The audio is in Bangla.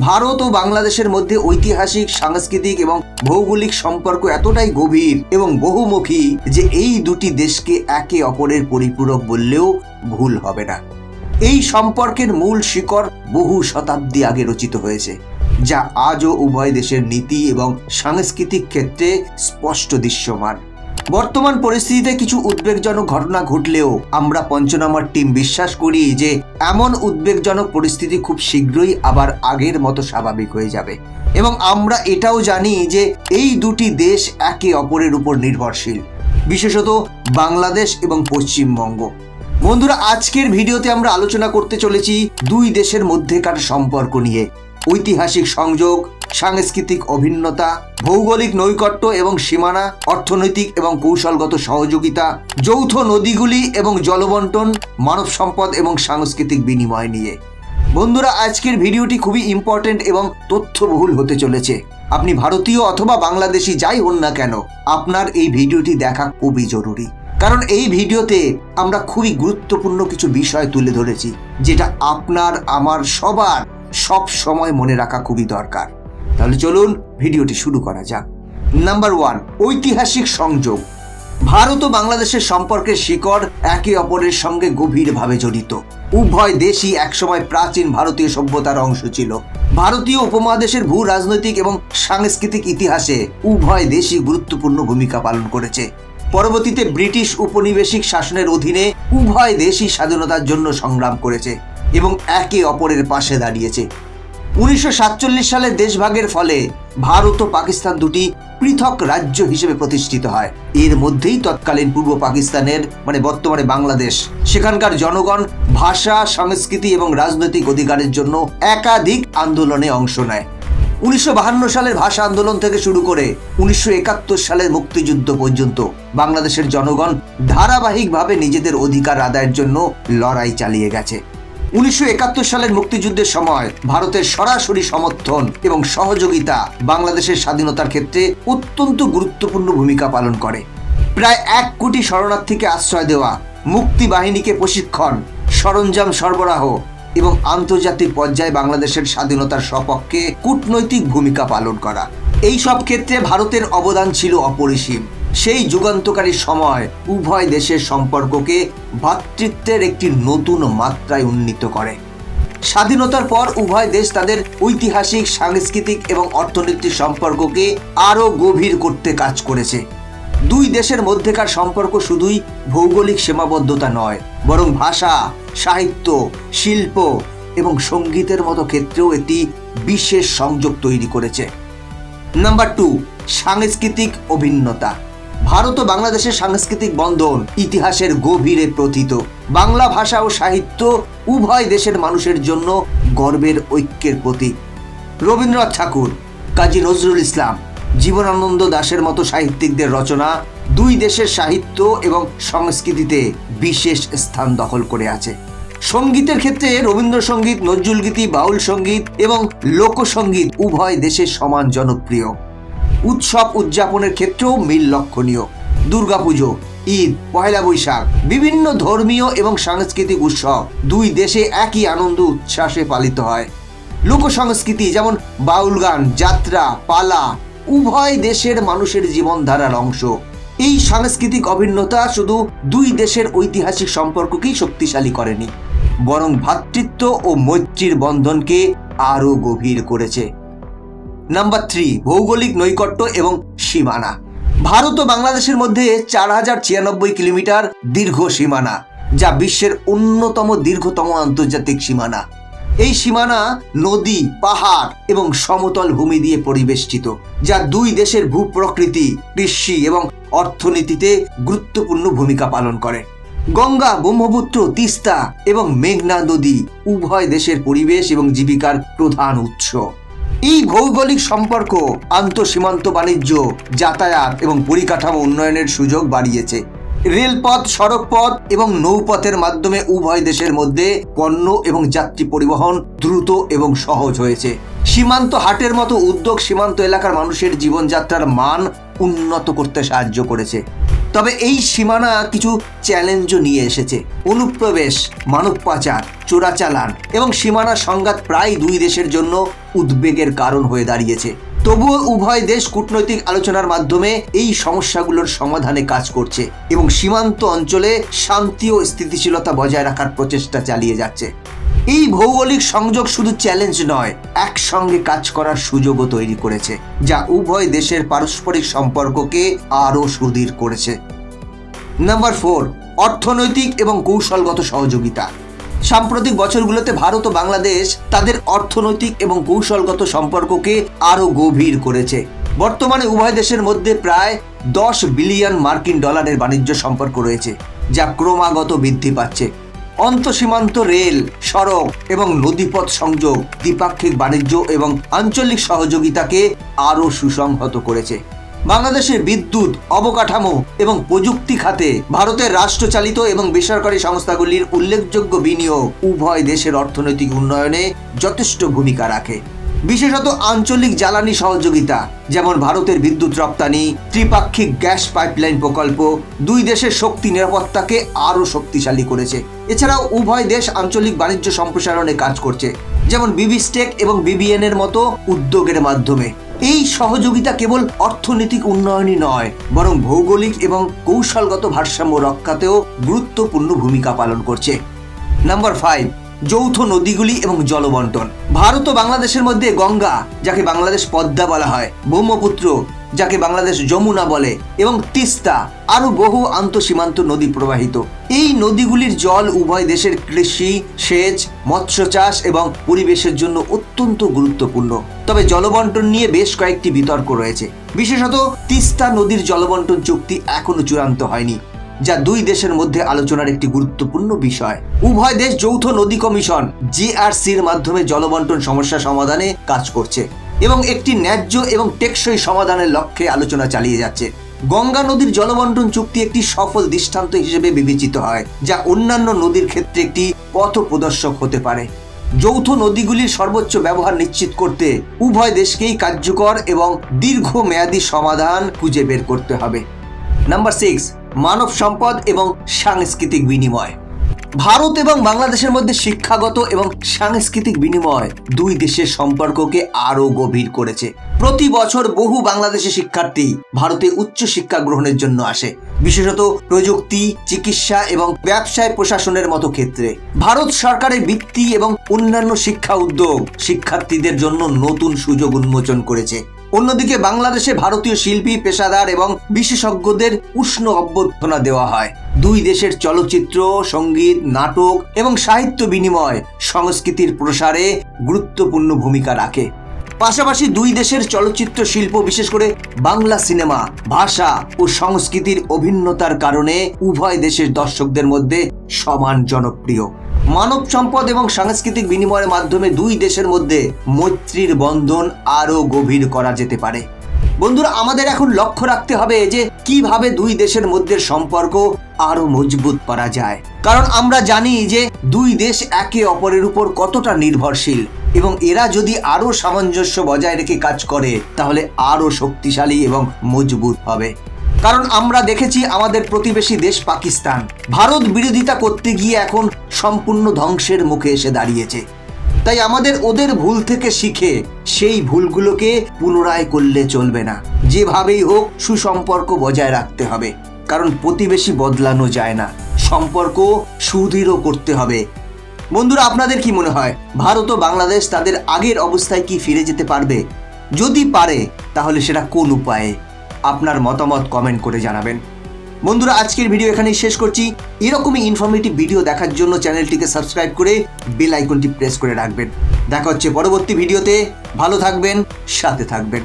ভারত ও বাংলাদেশের মধ্যে ঐতিহাসিক, সাংস্কৃতিক এবং ভৌগোলিক সম্পর্ক এতটাই গভীর এবং বহুমুখী যে এই দুটি দেশকে একে অপরের পরিপূরক বললেও ভুল হবে না। এই সম্পর্কের মূল শিকড় বহু শতাব্দী আগে রচিত হয়েছে, যা আজও উভয় দেশের নীতি এবং সাংস্কৃতিক ক্ষেত্রে স্পষ্ট দৃশ্যমান। বর্তমান পরিস্থিতিতে কিছু উদ্বেগজনক ঘটনা ঘটলেও আমরা পঞ্চনামার টিম বিশ্বাস করি যে এমন উদ্বেগজনক পরিস্থিতি খুব শীঘ্রই আবার আগের মতো স্বাভাবিক হয়ে যাবে। এবং আমরা এটাও জানি যে এই দুটি দেশ একে অপরের উপর নির্ভরশীল, বিশেষত বাংলাদেশ এবং পশ্চিমবঙ্গ। বন্ধুরা, আজকের ভিডিওতে আমরা আলোচনা করতে চলেছি দুই দেশের মধ্যেকার সম্পর্ক নিয়ে। ঐতিহাসিক সংযোগ, সাংস্কৃতিক অভিন্নতা, ভৌগোলিক নৈকট্য এবং সীমানা, অর্থনৈতিক এবং কৌশলগত সহযোগিতা, যৌথ নদীগুলি এবং জলবন্টন, মানব সম্পদ এবং সাংস্কৃতিক বিনিময় নিয়ে। বন্ধুরা, আজকের ভিডিওটি খুবই ইম্পর্টেন্ট এবং তথ্যবহুল হতে চলেছে। আপনি ভারতীয় অথবা বাংলাদেশি যাই হন না কেন, আপনার এই ভিডিওটি দেখা খুবই জরুরি। কারণ এই ভিডিওতে আমরা খুবই গুরুত্বপূর্ণ কিছু বিষয় তুলে ধরেছি, যেটা আপনার, আমার, সবার সব সময় মনে রাখা খুবই দরকার। তাহলে চলুন ভিডিওটি শুরু করা যাক। নাম্বার ওয়ান ঐতিহাসিক সংযোগ। ভারত ও বাংলাদেশের সম্পর্কের শিকড় একে অপরের সঙ্গে গভীরভাবে জড়িত। উভয় দেশই একসময় প্রাচীন ভারতীয় সভ্যতার অংশ ছিল। ভারতীয় উপমহাদেশের ভূ রাজনৈতিক এবং সাংস্কৃতিক ইতিহাসে উভয় দেশই গুরুত্বপূর্ণ ভূমিকা পালন করেছে। পরবর্তীতে ব্রিটিশ উপনিবেশিক শাসনের অধীনে উভয় দেশই স্বাধীনতার জন্য সংগ্রাম করেছে। এবং একে অপরের পাশে দাঁড়িয়েছে। উনিশশো সালের দেশভাগের ফলে ভারত ও পাকিস্তান দুটি পৃথক রাজ্য হিসেবে প্রতিষ্ঠিত হয়। এর মধ্যেই তৎকালীন পূর্ব পাকিস্তানের মানে বর্তমানে বাংলাদেশ। সেখানকার জনগণ ভাষা, সংস্কৃতি এবং রাজনৈতিক অধিকারের জন্য একাধিক আন্দোলনে অংশ নেয়। উনিশশো সালের ভাষা আন্দোলন থেকে শুরু করে উনিশশো একাত্তর সালের মুক্তিযুদ্ধ পর্যন্ত বাংলাদেশের জনগণ ধারাবাহিকভাবে নিজেদের অধিকার আদায়ের জন্য লড়াই চালিয়ে গেছে। উনিশশো একাত্তর সালের মুক্তিযুদ্ধের সময় ভারতের সরাসরি সমর্থন এবং সহযোগিতা বাংলাদেশের স্বাধীনতার ক্ষেত্রে অত্যন্ত গুরুত্বপূর্ণ ভূমিকা পালন করে। প্রায় এক কোটি শরণার্থীকে আশ্রয় দেওয়া, মুক্তি বাহিনীকে প্রশিক্ষণ, সরঞ্জাম সরবরাহ এবং আন্তর্জাতিক পর্যায়ে বাংলাদেশের স্বাধীনতার সপক্ষে কূটনৈতিক ভূমিকা পালন করা। এই সব ক্ষেত্রে ভারতের অবদান ছিল অপরিসীম। সেই যুগান্তকারী সময় উভয় দেশের সম্পর্ককে ভ্রাতৃত্বের একটি নতুন মাত্রায় উন্নীত করে। স্বাধীনতার পর উভয় দেশ তাদের ঐতিহাসিক, সাংস্কৃতিক এবং অর্থনৈতিক সম্পর্ককে আরও গভীর করতে কাজ করেছে। দুই দেশের মধ্যেকার সম্পর্ক শুধুই ভৌগোলিক সীমাবদ্ধতা নয়, বরং ভাষা, সাহিত্য, শিল্প এবং সঙ্গীতের মতো ক্ষেত্রেও একটি বিশেষ সংযোগ তৈরি করেছে। নাম্বার টু, সাংস্কৃতিক অভিন্নতা। ভারত ও বাংলাদেশের সাংস্কৃতিক বন্ধন ইতিহাসের গভীরে প্রথিত। বাংলা ভাষা ও সাহিত্য উভয় দেশের মানুষের জন্য গর্বের ঐক্যের প্রতীক। রবীন্দ্রনাথ ঠাকুর, কাজী নজরুল ইসলাম, জীবনানন্দ দাশের মতো সাহিত্যিকদের রচনা দুই দেশের সাহিত্য এবং সংস্কৃতিতে বিশেষ স্থান দখল করে আছে। সঙ্গীতের ক্ষেত্রে রবীন্দ্রসঙ্গীত, নজরুলগীতি, বাউল সংগীত এবং লোকসঙ্গীত উভয় দেশের সমান জনপ্রিয়। উৎসব উদযাপনের ক্ষেত্রেও মিল লক্ষণীয়। দুর্গাপুজো, ঈদ পয়লা বৈশাখ, বিভিন্ন ধর্মীয় এবং সাংস্কৃতিক উৎসব দুই দেশে একই আনন্দ উচ্ছ্বাসে পালিত হয়। লোক সংস্কৃতি যেমন বাউল গান, যাত্রা, পালা, উভয় দেশের মানুষের জীবনধারার অংশ। এই সাংস্কৃতিক অভিন্নতা শুধু দুই দেশের ঐতিহাসিক সম্পর্ককেই শক্তিশালী করেনি, বরং ভ্রাতৃত্ব ও মৈত্রীর বন্ধনকে আরও গভীর করেছে। নাম্বার থ্রি ভৌগোলিক নৈকট্য এবং সীমানা। ভারত ও বাংলাদেশের মধ্যে চার হাজার ছিয়ানব্বই কিলোমিটার দীর্ঘ সীমানা, যা বিশ্বের অন্যতম দীর্ঘতম আন্তর্জাতিক সীমানা। এই সীমানা নদী, পাহাড় এবং সমতল ভূমি দিয়ে পরিবেষ্টিত, যা দুই দেশের ভূপ্রকৃতি, কৃষি এবং অর্থনীতিতে গুরুত্বপূর্ণ ভূমিকা পালন করে। গঙ্গা, ব্রহ্মপুত্র, তিস্তা এবং মেঘনা নদী উভয় দেশের পরিবেশ এবং জীবিকার প্রধান উৎস। এই ভৌগোলিক সম্পর্ক আন্তঃসীমান্ত বাণিজ্য, যাতায়াত এবং পরিকাঠামো উন্নয়নের সুযোগ বাড়িয়েছে। রেলপথ, সড়কপথ এবং নৌপথের মাধ্যমে উভয় দেশের মধ্যে পণ্য এবং যাত্রী পরিবহন দ্রুত এবং সহজ হয়েছে। সীমান্ত হাটের মতো উদ্যোগ সীমান্ত এলাকার মানুষের জীবনযাত্রার মান উন্নত করতে সাহায্য করেছে। তবে এই সীমানা কিছু চ্যালেঞ্জও নিয়ে এসেছে। অনুপ্রবেশ, মানব পাচার, চোরাচালান এবং সীমানা সংঘাত প্রায় দুই দেশের জন্য উদ্বেগের কারণ হয়ে দাঁড়িয়েছে। তবুও উভয় দেশ কূটনৈতিক আলোচনার মাধ্যমে এই সমস্যাগুলোর সমাধানে কাজ করছে এবং সীমান্ত অঞ্চলে শান্তি ও স্থিতিশীলতা বজায় রাখার প্রচেষ্টা চালিয়ে যাচ্ছে। এই ভৌগোলিক সংযোগ শুধু চ্যালেঞ্জ নয়, একসঙ্গে কাজ করার সুযোগও তৈরি করেছে, যা উভয় দেশের পারস্পরিক সম্পর্ককে আরও সুদৃঢ় করেছে। নাম্বার ফোর অর্থনৈতিক এবং কৌশলগত সহযোগিতা। সাম্প্রতিক বছরগুলোতে ভারত ও বাংলাদেশ তাদের অর্থনৈতিক এবং কৌশলগত সম্পর্ককে আরও গভীর করেছে। বর্তমানে উভয় দেশের মধ্যে প্রায় দশ বিলিয়ন মার্কিন ডলারের বাণিজ্য সম্পর্ক রয়েছে, যা ক্রমাগত বৃদ্ধি পাচ্ছে। অন্তঃসীমান্ত রেল, সড়ক এবং নদীপথ সংযোগ, দ্বিপাক্ষিক বাণিজ্য এবং আঞ্চলিক সহযোগিতাকে আরও সুসংহত করেছে। বাংলাদেশের বিদ্যুৎ, অবকাঠামো এবং প্রযুক্তি খাতে ভারতের রাষ্ট্রচালিত এবং বেসরকারি সংস্থাগুলির উল্লেখযোগ্য বিনিয়োগ উভয় দেশের অর্থনৈতিক উন্নয়নে যথেষ্ট ভূমিকা রাখে। বিশেষত আঞ্চলিক জ্বালানি সহযোগিতা, যেমন ভারতের বিদ্যুৎ রপ্তানি, ত্রিপাক্ষিক গ্যাস পাইপলাইন প্রকল্প, দুই দেশের শক্তি নিরাপত্তাকে আরও শক্তিশালী করেছে। এছাড়াও উভয় দেশ আঞ্চলিক বাণিজ্য সম্প্রসারণে কাজ করছে, যেমন বিবিস্টেক এবং বিবিএন এর মতো উদ্যোগের মাধ্যমে। এই সহযোগিতা কেবল অর্থনৈতিক উন্নয়নই নয়, বরং ভৌগোলিক এবং কৌশলগত ভারসাম্য রক্ষাতেও গুরুত্বপূর্ণ ভূমিকা পালন করছে। নাম্বার ফাইভ যৌথ নদীগুলি এবং জলবন্টন। ভারত ও বাংলাদেশের মধ্যে গঙ্গা, যাকে বাংলাদেশ পদ্মা বলা হয়, ব্রহ্মপুত্র, যাকে বাংলাদেশ যমুনা বলে, এবং তিস্তা, আরও বহু আন্তঃসীমান্ত নদী প্রবাহিত। এই নদীগুলির জল উভয় দেশের কৃষি, সেচ, মৎস্য চাষ এবং পরিবেশের জন্য অত্যন্ত গুরুত্বপূর্ণ। তবে জলবন্টন নিয়ে বেশ কয়েকটি বিতর্ক রয়েছে। বিশেষত তিস্তা নদীর জলবন্টন চুক্তি এখনও চূড়ান্ত হয়নি। যা দুই দেশের মধ্যে আলোচনার একটি গুরুত্বপূর্ণ বিষয়। উভয় দেশ যৌথ নদী কমিশন, জিআরসির মাধ্যমে জলবন্টন সমস্যা সমাধানে কাজ করছে এবং একটি ন্যায্য এবং টেকসই সমাধানের লক্ষ্যে আলোচনা চালিয়ে যাচ্ছে। গঙ্গা নদীর জলবন্টন চুক্তি একটি সফল দৃষ্টান্ত হিসেবে বিবেচিত হয়, যা অন্যান্য নদীর ক্ষেত্রে একটি পথ প্রদর্শক হতে পারে। যৌথ নদীগুলির সর্বোচ্চ ব্যবহার নিশ্চিত করতে উভয় দেশকেই কার্যকর এবং দীর্ঘমেয়াদী সমাধান খুঁজে বের করতে হবে। নাম্বার সিক্স মানব সম্পদ এবং সাংস্কৃতিক বিনিময়। ভারত এবং বাংলাদেশের মধ্যে শিক্ষাগত এবং সাংস্কৃতিক বিনিময় দুই দেশের সম্পর্ককে আরও গভীর করেছে। প্রতি বছর বহু বাংলাদেশি শিক্ষার্থী ভারতে উচ্চ শিক্ষা গ্রহণের জন্য আসে। বিশেষত প্রযুক্তি, চিকিৎসা এবং ব্যবসায় প্রশাসনের মতো ক্ষেত্রে। ভারত সরকারের বৃত্তি এবং অন্যান্য শিক্ষা উদ্যোগ শিক্ষার্থীদের জন্য নতুন সুযোগ উন্মোচন করেছে। অন্যদিকে বাংলাদেশে ভারতীয় শিল্পী, পেশাদার এবং বিশেষজ্ঞদের উষ্ণ অভ্যর্থনা দেওয়া হয়। দুই দেশের চলচ্চিত্র, সংগীত, নাটক এবং সাহিত্য বিনিময় সংস্কৃতির প্রসারে গুরুত্বপূর্ণ ভূমিকা রাখে। পাশাপাশি দুই দেশের চলচ্চিত্র শিল্প, বিশেষ করে বাংলা সিনেমা, ভাষা ও সংস্কৃতির অভিন্নতার কারণে উভয় দেশের দর্শকদের মধ্যে সমান জনপ্রিয়। মানব সম্পদ এবং সাংস্কৃতিক বিনিময়ের মাধ্যমে দুই দেশের মধ্যে মৈত্রীর বন্ধন আরও গভীর করা যেতে পারে। বন্ধুরা, আমাদের এখন লক্ষ্য রাখতে হবে যে কীভাবে দুই দেশের মধ্যে সম্পর্ক আরও মজবুত করা যায়। কারণ আমরা জানি যে দুই দেশ একে অপরের উপর কতটা নির্ভরশীল এবং এরা যদি আরও সামঞ্জস্য বজায় রেখে কাজ করে, তাহলে আরও শক্তিশালী এবং মজবুত হবে। কারণ আমরা দেখেছি আমাদের প্রতিবেশী দেশ পাকিস্তান। ভারত বিরোধিতা করতে গিয়ে এখন সম্পূর্ণ ধ্বংসের মুখে এসে দাঁড়িয়েছে। তাই আমাদের ওদের ভুল থেকে শিখে সেই ভুলগুলোকে পুনরায় করলে চলবে না। যেভাবেই হোক, সুসম্পর্ক বজায় রাখতে হবে। কারণ প্রতিবেশী বদলানো যায় না। সম্পর্ক সুদৃঢ় করতে হবে। বন্ধুরা, আপনাদের কি মনে হয়, ভারত ও বাংলাদেশ তাদের আগের অবস্থায় কি ফিরে যেতে পারবে? যদি পারে, তাহলে সেটা কোন উপায়ে? আপনার মতামত কমেন্ট করে জানাবেন। বন্ধুরা, আজকের ভিডিও এখানেই শেষ করছি। এরকমই ইনফরমেটিভ ভিডিও দেখার জন্য চ্যানেলটিকে সাবস্ক্রাইব করে বেল আইকনটি প্রেস করে রাখবেন। দেখা হচ্ছে পরবর্তী ভিডিওতে ভালো থাকবেন, সাথে থাকবেন।